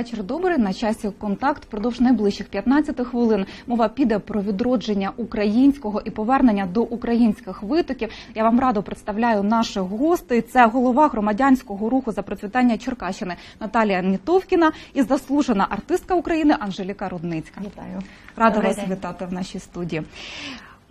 Вечір добрий. На часі контакт. Продовж найближчих 15 хвилин мова піде про відродження українського і повернення до українських витоків. Я вам радо представляю наших гостей. Це голова громадянського руху за процвітання Черкащини Наталія Нітовкіна і заслужена артистка України Анжеліка Рудницька. Вітаю. Рада вас вітати в нашій студії.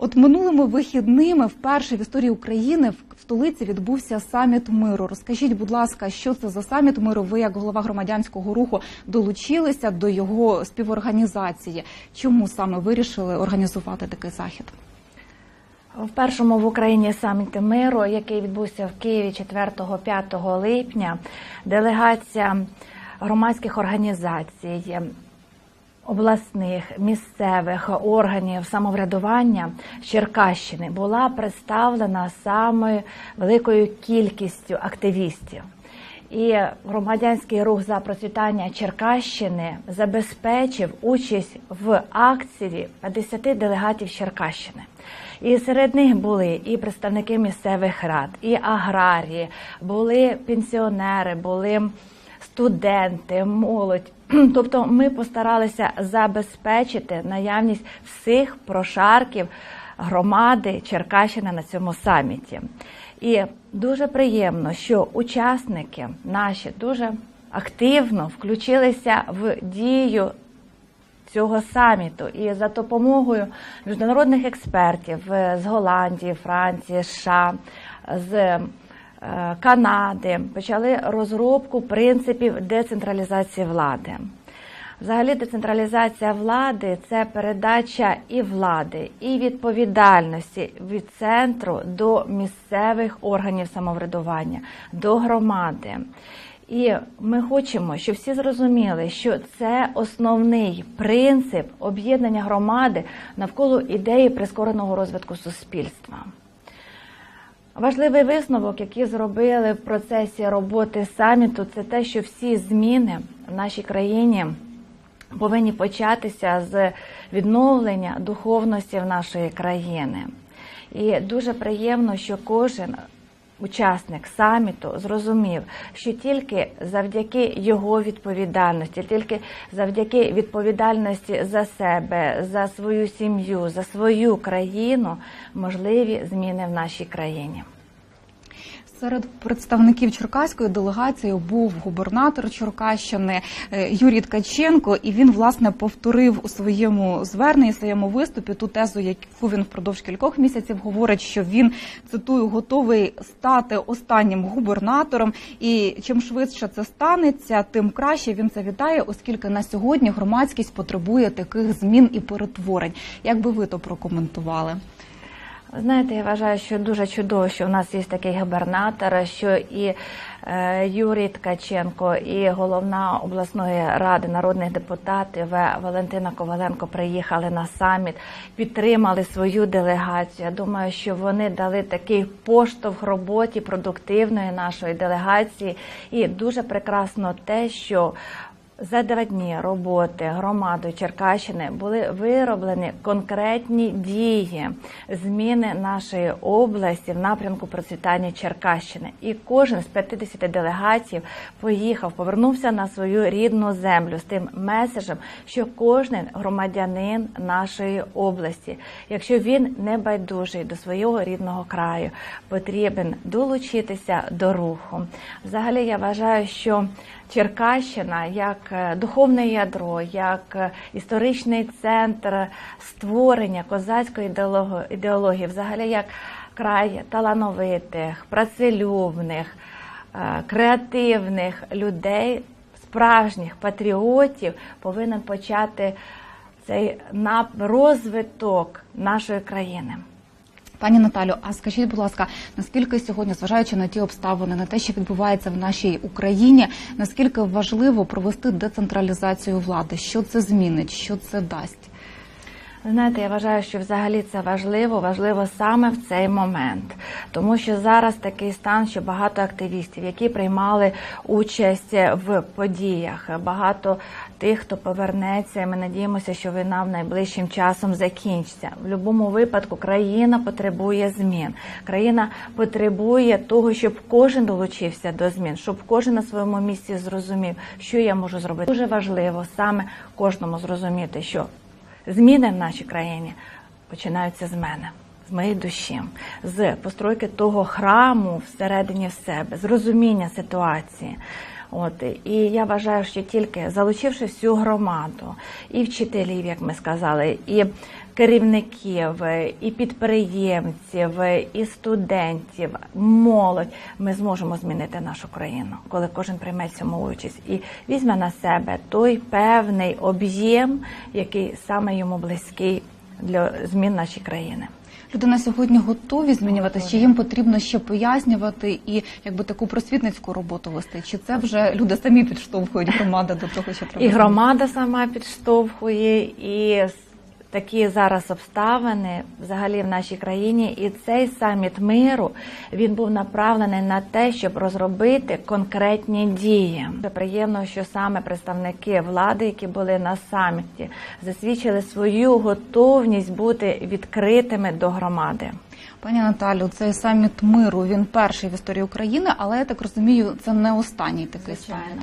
От минулими вихідними вперше в історії України в столиці відбувся саміт миру. Розкажіть, будь ласка, що це за саміт миру? Ви, як голова громадянського руху, долучилися до його співорганізації. Чому саме вирішили організувати такий захід? В першому в Україні саміті миру, який відбувся в Києві 4-5 липня, делегація громадських організацій, обласних, місцевих органів самоврядування Черкащини була представлена самою великою кількістю активістів. І громадянський рух за процвітання Черкащини забезпечив участь в акції 50 делегатів Черкащини. І серед них були і представники місцевих рад, і аграрії, були пенсіонери, були студенти, молодь. Тобто ми постаралися забезпечити наявність всіх прошарків громади Черкащини на цьому саміті. І дуже приємно, що учасники наші дуже активно включилися в дію цього саміту і за допомогою міжнародних експертів е, з Голландії, Франції, США, з Канади почали розробку принципів децентралізації влади. Взагалі, децентралізація влади це передача і влади, і відповідальності від центру до місцевих органів самоврядування, до громади. І ми хочемо, щоб всі зрозуміли, що це основний принцип об'єднання громади навколо ідеї прискореного розвитку суспільства. Важливий висновок, який зробили в процесі роботи саміту, це те, що всі зміни в нашій країні повинні початися з відновлення духовності в нашої країни. І дуже приємно, що кожен учасник саміту зрозумів, що тільки завдяки його відповідальності, тільки завдяки відповідальності за себе, за свою сім'ю, за свою країну можливі зміни в нашій країні. Серед представників черкаської делегації був губернатор Черкащини е, Юрій Ткаченко, і він власне повторив у своєму зверненні, своєму виступі ту тезу, яку він впродовж кількох місяців говорить, що він цитую готовий стати останнім губернатором. І чим швидше це станеться, тим краще він це вітає, оскільки на сьогодні громадськість потребує таких змін і перетворень. Як би ви то прокоментували? Знаєте, я вважаю, що дуже чудово, що в нас є такий губернатор, що і е, Юрій Ткаченко, і головна обласної ради народних депутатів Валентина Коваленко приїхали на саміт, підтримали свою делегацію. Я думаю, що вони дали такий поштовх роботі продуктивної нашої делегації. І дуже прекрасно те, що за два дні роботи громадою Черкащини були вироблені конкретні дії зміни нашої області в напрямку процвітання Черкащини. І кожен з 50 делегатів поїхав, повернувся на свою рідну землю з тим меседжем, що кожен громадянин нашої області, якщо він не байдужий до свого рідного краю, потрібен долучитися до руху. Взагалі, я вважаю, що Черкащина як духовне ядро, як е, історичний центр створення козацької ідеології, взагалі як край талановитих, працелюбних, е, креативних людей, справжніх патріотів, повинен почати цей розвиток нашої країни. Пані Наталю, а скажіть, будь ласка, наскільки сьогодні, зважаючи на ті обставини, на те, що відбувається в нашій Україні, наскільки важливо провести децентралізацію влади? Що це змінить? Що це дасть? Знаєте, я вважаю, що взагалі це важливо, важливо саме в цей момент, тому що зараз такий стан, що багато активістів, які приймали участь в подіях, багато тих, хто повернеться. Ми надіємося, що війна в найближчим часом закінчиться. В будь-якому випадку країна потребує змін. Країна потребує того, щоб кожен долучився до змін, щоб кожен на своєму місці зрозумів, що я можу зробити. Дуже важливо саме кожному зрозуміти, що зміни в нашій країні починаються з мене. З моєї душі, з постройки того храму всередині в себе, з розуміння ситуації. От і я вважаю, що тільки залучивши всю громаду, і вчителів, як ми сказали, і керівників, і підприємців, і студентів, молодь, ми зможемо змінити нашу країну, коли кожен прийме цьому участь і візьме на себе той певний об'єм, який саме йому близький для змін нашої країни. Люди на сьогодні готові змінюватися, чи їм потрібно ще пояснювати і якби таку просвітницьку роботу вести? Чи це вже люди самі підштовхують громада до того, що треба І громада сама підштовхує, і такі зараз обставини взагалі в нашій країні. І цей саміт миру він був направлений на те, щоб розробити конкретні дії. Приємно, що саме представники влади, які були на саміті, засвідчили свою готовність бути відкритими до громади. Пані Наталю, цей саміт миру він перший в історії України, але я так розумію, це не останній такий саміт.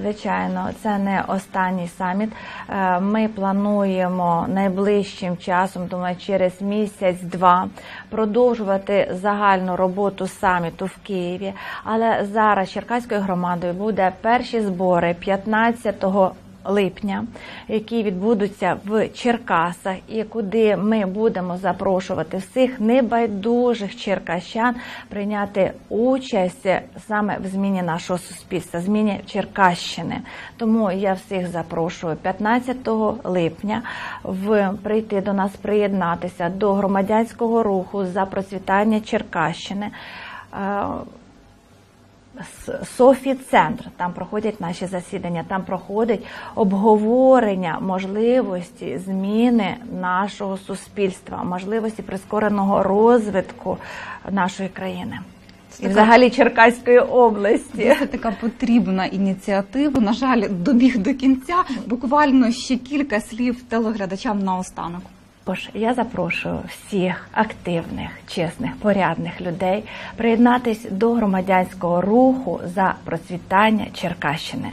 Звичайно, це не останній саміт. Е, Ми плануємо найближчим часом, думаю, через місяць-два продовжувати загальну роботу саміту в Києві. Але зараз Черкаською громадою буде перші збори 15 липня, які відбудуться в Черкасах, і куди ми будемо запрошувати всіх небайдужих черкащан прийняти участь саме в зміні нашого суспільства, зміні Черкащини. Тому я всіх запрошую 15 липня в прийти до нас, приєднатися до громадянського руху за процвітання Черкащини. Софі Центр. Там проходять наші засідання, там проходить обговорення можливості зміни нашого суспільства, можливості прискореного розвитку нашої країни і така- взагалі Черкаської області. Це така потрібна ініціатива. На жаль, добіг до кінця. Буквально ще кілька слів телеглядачам наостанок. Тож я запрошую всіх активних, чесних, порядних людей приєднатись до громадянського руху за процвітання Черкащини.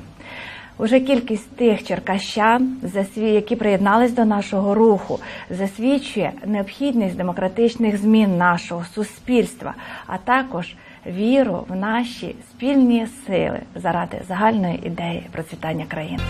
Уже кількість тих черкащан, які приєднались до нашого руху, засвідчує необхідність демократичних змін нашого суспільства, а також віру в наші спільні сили заради загальної ідеї процвітання країни.